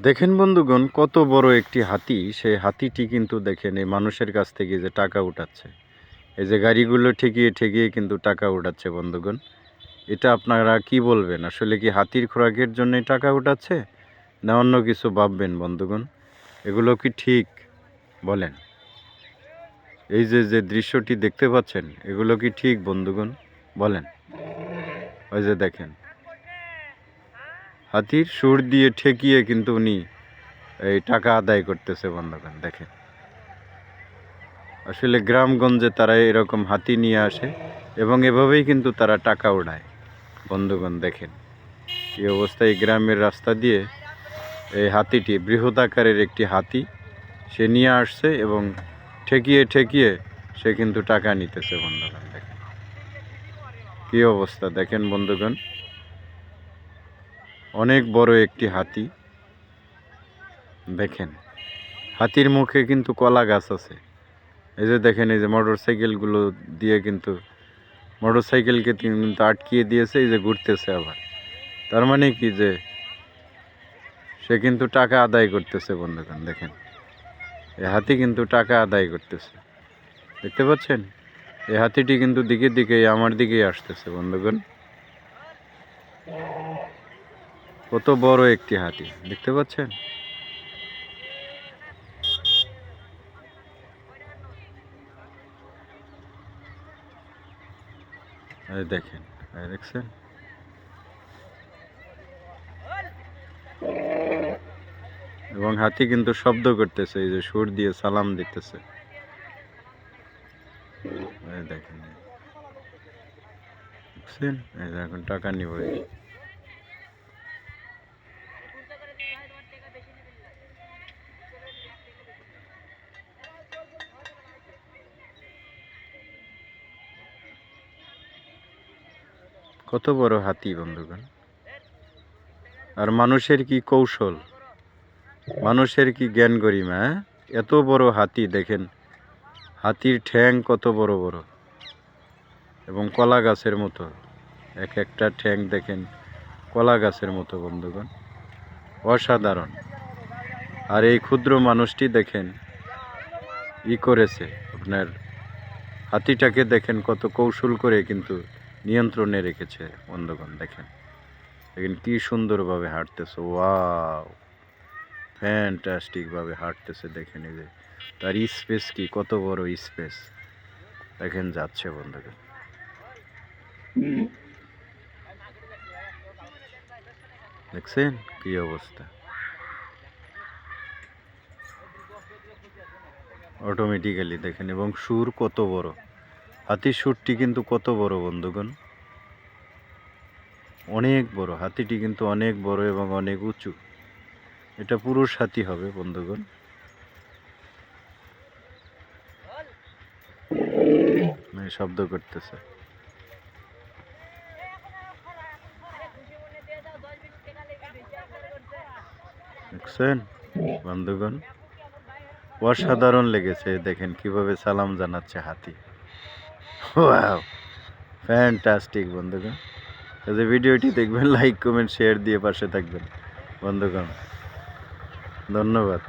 দেখেন বন্ধুগণ, কত বড় একটি হাতি। সেই হাতিটি কিন্তু দেখেন এই মানুষের কাছ থেকে যে টাকা উঠাচ্ছে। এই যে গাড়িগুলো ঠেকিয়ে ঠেকিয়ে কিন্তু টাকা উঠাচ্ছে বন্ধুগণ। এটা আপনারা কি বলবেন? আসলে কি হাতির খোরাকের জন্যই টাকা উঠাচ্ছে? না অন্য কিছু ভাববেন বন্ধুগণ? এগুলো কি ঠিক? বলেন। এই যে যে দৃশ্যটি দেখতে পাচ্ছেন, এগুলো কি ঠিক বন্ধুগণ? বলেন। ওই যে দেখেন। হাতির সুর দিয়ে ঠেকিয়ে কিন্তু উনি এই টাকা আদায় করতেছে বন্ধুগণ, দেখেন। আসলে গ্রামগঞ্জে তারা এরকম হাতি নিয়ে আসে এবং এভাবেই কিন্তু তারা টাকা উড়ায়। বন্ধুগণ, দেখেন এই অবস্থায় গ্রামের রাস্তা দিয়ে। এই হাতিটি বৃহৎ আকারের একটি হাতি, সে নিয়ে আসছে এবং ঠেকিয়ে ঠেকিয়ে সে কিন্তু টাকা নিতেছে বন্ধুগণ, দেখেন। কী অবস্থা, দেখেন বন্ধুগণ। অনেক বড় একটি হাতি। দেখেন, হাতির মুখে কিন্তু কলা গাছ আছে। এই যে দেখেন, এই যে মোটর সাইকেলগুলো দিয়ে কিন্তু মোটর সাইকেলকে কিন্তু আটকিয়ে দিয়েছে, এই যে ঘুরতেছে আবার। তার মানে কি যে, সে কিন্তু টাকা আদায় করতেছে, বন্ধুগণ, দেখেন। এই হাতি কিন্তু টাকা আদায় করতেছে। দেখতে পাচ্ছেন? এই হাতিটি কিন্তু দিকে দিকে, আমার দিকেই আসতেছে, বন্ধুগণ। কত বড় একটি হাতি, দেখতে পাচ্ছেন? দেখেন দেখছেন? এবং হাতি কিন্তু শব্দ করতেছে, এই যে সুর দিয়ে সালাম দিতেছে। দেখেন দেখছেন? এখন টাকা নিব। কত বড় হাতি, বন্ধুগণ? আর মানুষের কি কৌশল? মানুষের কি জ্ঞান গরিমা হ্যাঁ? এত বড় হাতি, দেখেন, হাতির ঠ্যাং কত বড় বড়। এবং কলা গাছের মতো, এক একটা ঠ্যাং, দেখেন, কলা গাছের মতো, বন্ধুগণ। অসাধারণ। আর এই ক্ষুদ্র মানুষটি, দেখেন, ই করেছে। আপনার হাতিটাকে, দেখেন, কত কৌশল করে কিন্তু নিয়ন্ত্রণে রেখেছে বন্ধুগণ, দেখেন। দেখেন কি সুন্দরভাবে হাঁটতেছে, ওয়াও! ফ্যান্টাস্টিকভাবে হাঁটতেছে, দেখেন এই যে। তার স্পেস কি, কত বড় স্পেস! দেখেন যাচ্ছে বন্ধুগণ। দেখছেন কি অবস্থা? অটোমেটিক্যালি দেখেন, এবং সুর কত বড়! হাতির সুরটি কিন্তু কত বড়, বন্ধুগণ? অনেক বড়, হাতিটি কিন্তু অনেক বড় এবং অনেক উঁচু। এটা পুরুষ হাতি হবে, বন্ধুগণ। শব্দ করতেছে। বন্ধুগণ? অসাধারণ লেগেছে, দেখেন কীভাবে সালাম জানাচ্ছে হাতি। ওয়াও ফ্যান্টাস্টিক বন্ধুগণ। যদি ভিডিওটি দেখবেন লাইক কমেন্ট শেয়ার দিয়ে পাশে থাকবেন বন্ধুগণ। ধন্যবাদ।